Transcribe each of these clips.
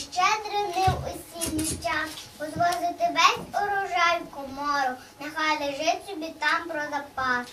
славні, і щедрий нив осінній час, весь урожай в комору, нехай лежить собі там про запас.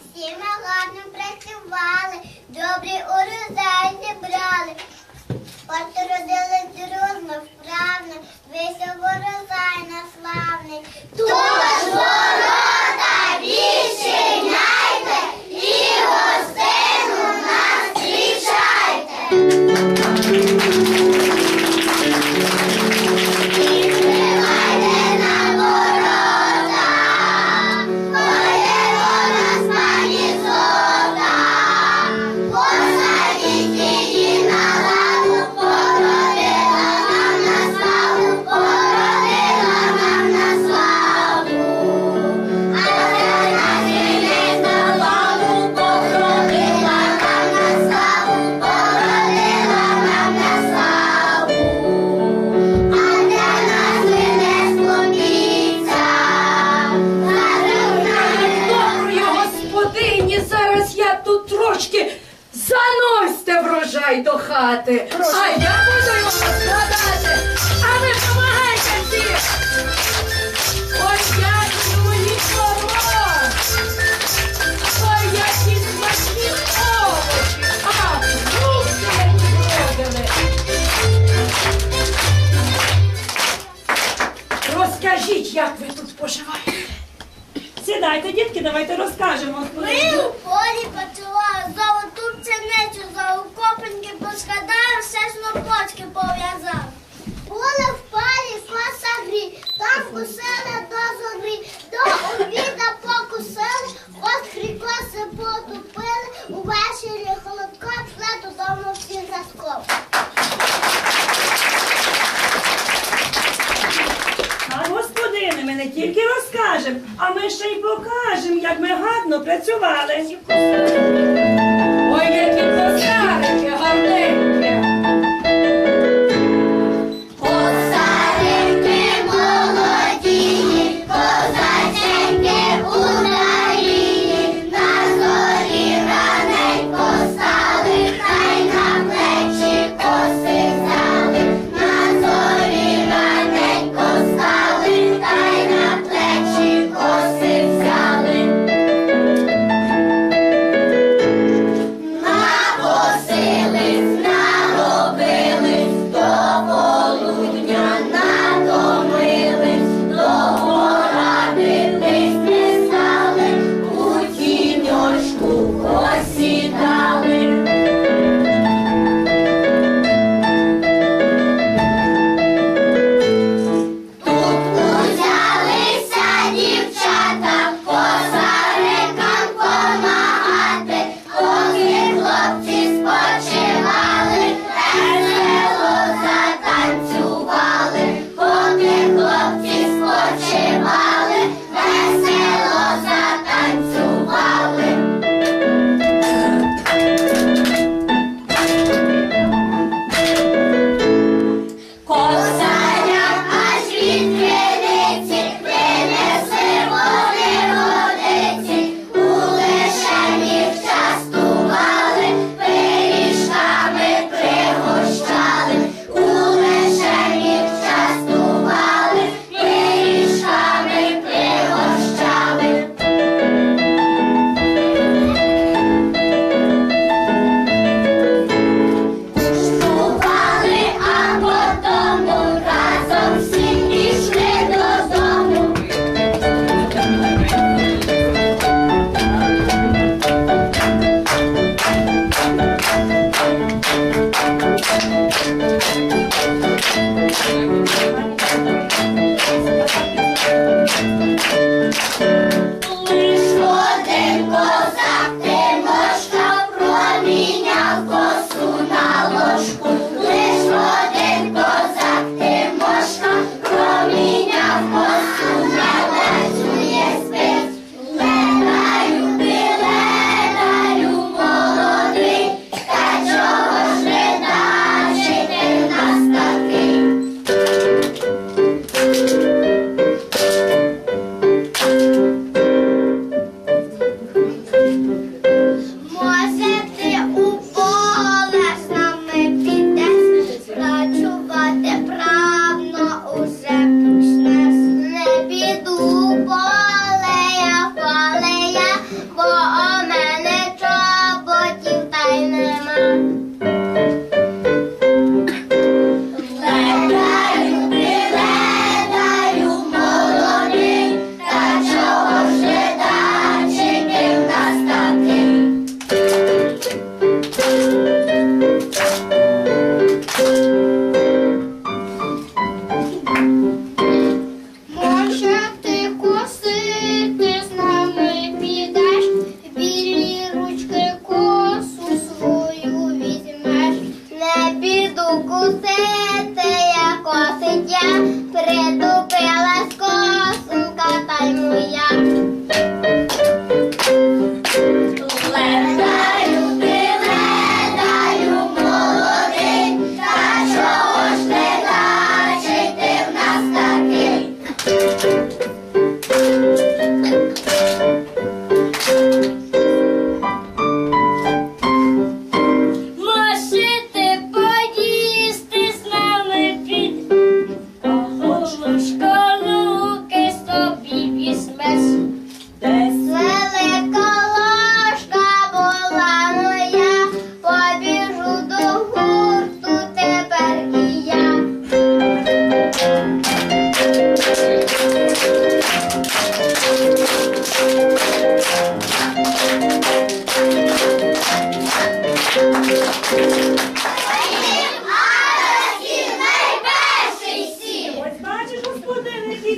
Всі ми гарно працювали, добрі урожай зібрали. От родились дружно, вправно, весь урожай на славний. Тож ворота відчиняйте заносьте до хати. А я буду його складати. А ви помагайте всі. Ой, як мені мороз. Ой, які смачні овочі. А, руки мені зробили. Розкажіть, як ви тут поживаєте. Сідайте, дітки, давайте розкажемо. Ми у полі почували пшеницю, за окопеньки поскладали, все снопочки пов'язали. Поле в палі коса грі, там кусили до зорі, до обіда покусили, от хрікоси потупили, увечері холодко, пішли додому всі заскоп. А господини, ми не тільки розкажемо, а ми ще й покажемо, як ми гарно працювали. Які гарненькі.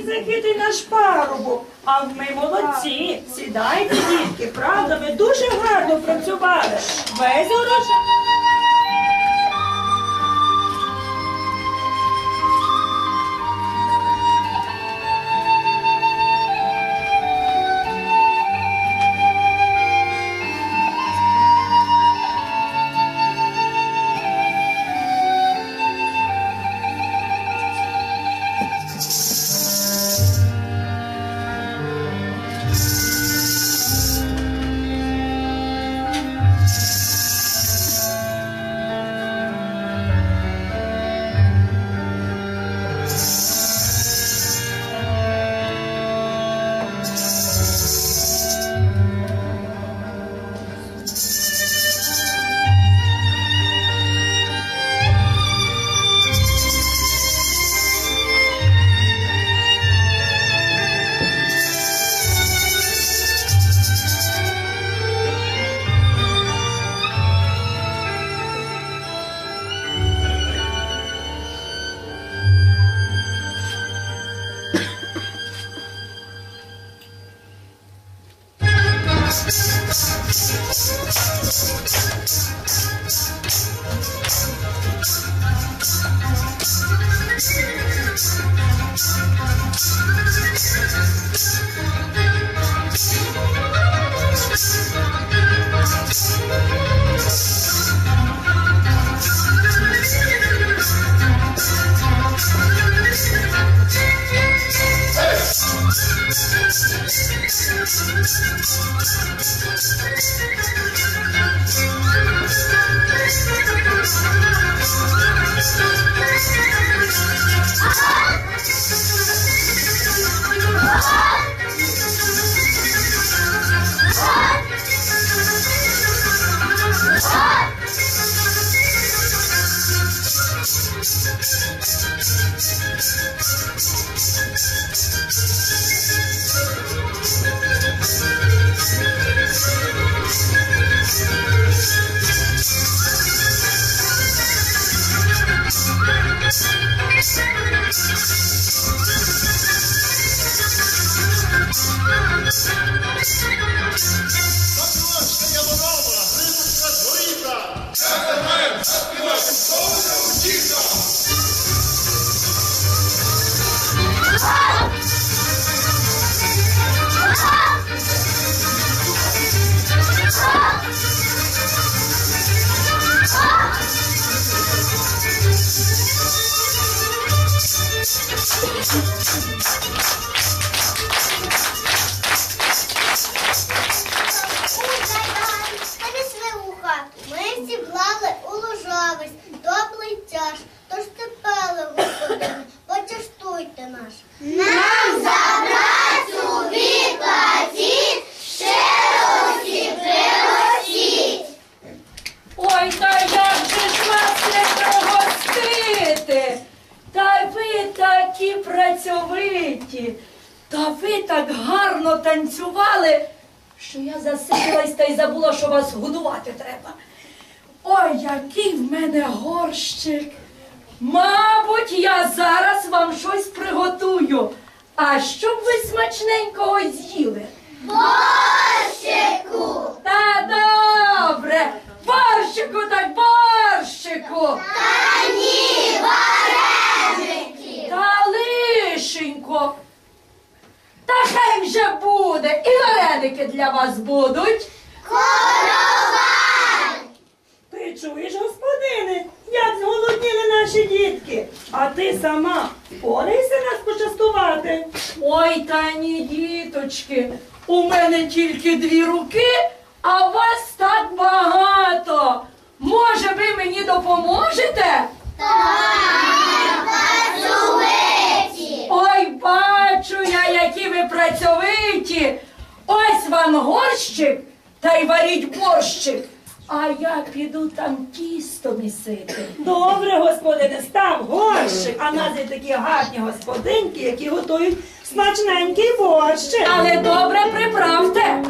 Захитий наш парубок, а ми молодці. Сідайте, дітки, правда, ми дуже гарно працювали. Весь урожай. Ви такі працьовиті, та ви так гарно танцювали, що я засиділась та й забула, що вас годувати треба. Ой, який в мене горщик. Мабуть, я зараз вам щось приготую. А щоб ви смачненького з'їли? Борщику! Та добре, борщику так борщику. Та ні, вареники! Та лишенько. Та хай вже буде, і вареники для вас будуть. Коровай! Ти чуєш, господине, як зголодніли наші дітки. А ти сама впорайся нас почастувати. Ой, та ні, діточки, у мене тільки дві руки, а вас так багато. Може, ви мені допоможете? Так, працьовиті. Ось вам горщик, та й варіть борщик. А я піду там тісто місити. Добре, господине, став горщик, а нас є такі гарні господинки, які готують смачненький борщик. Але добре приправте.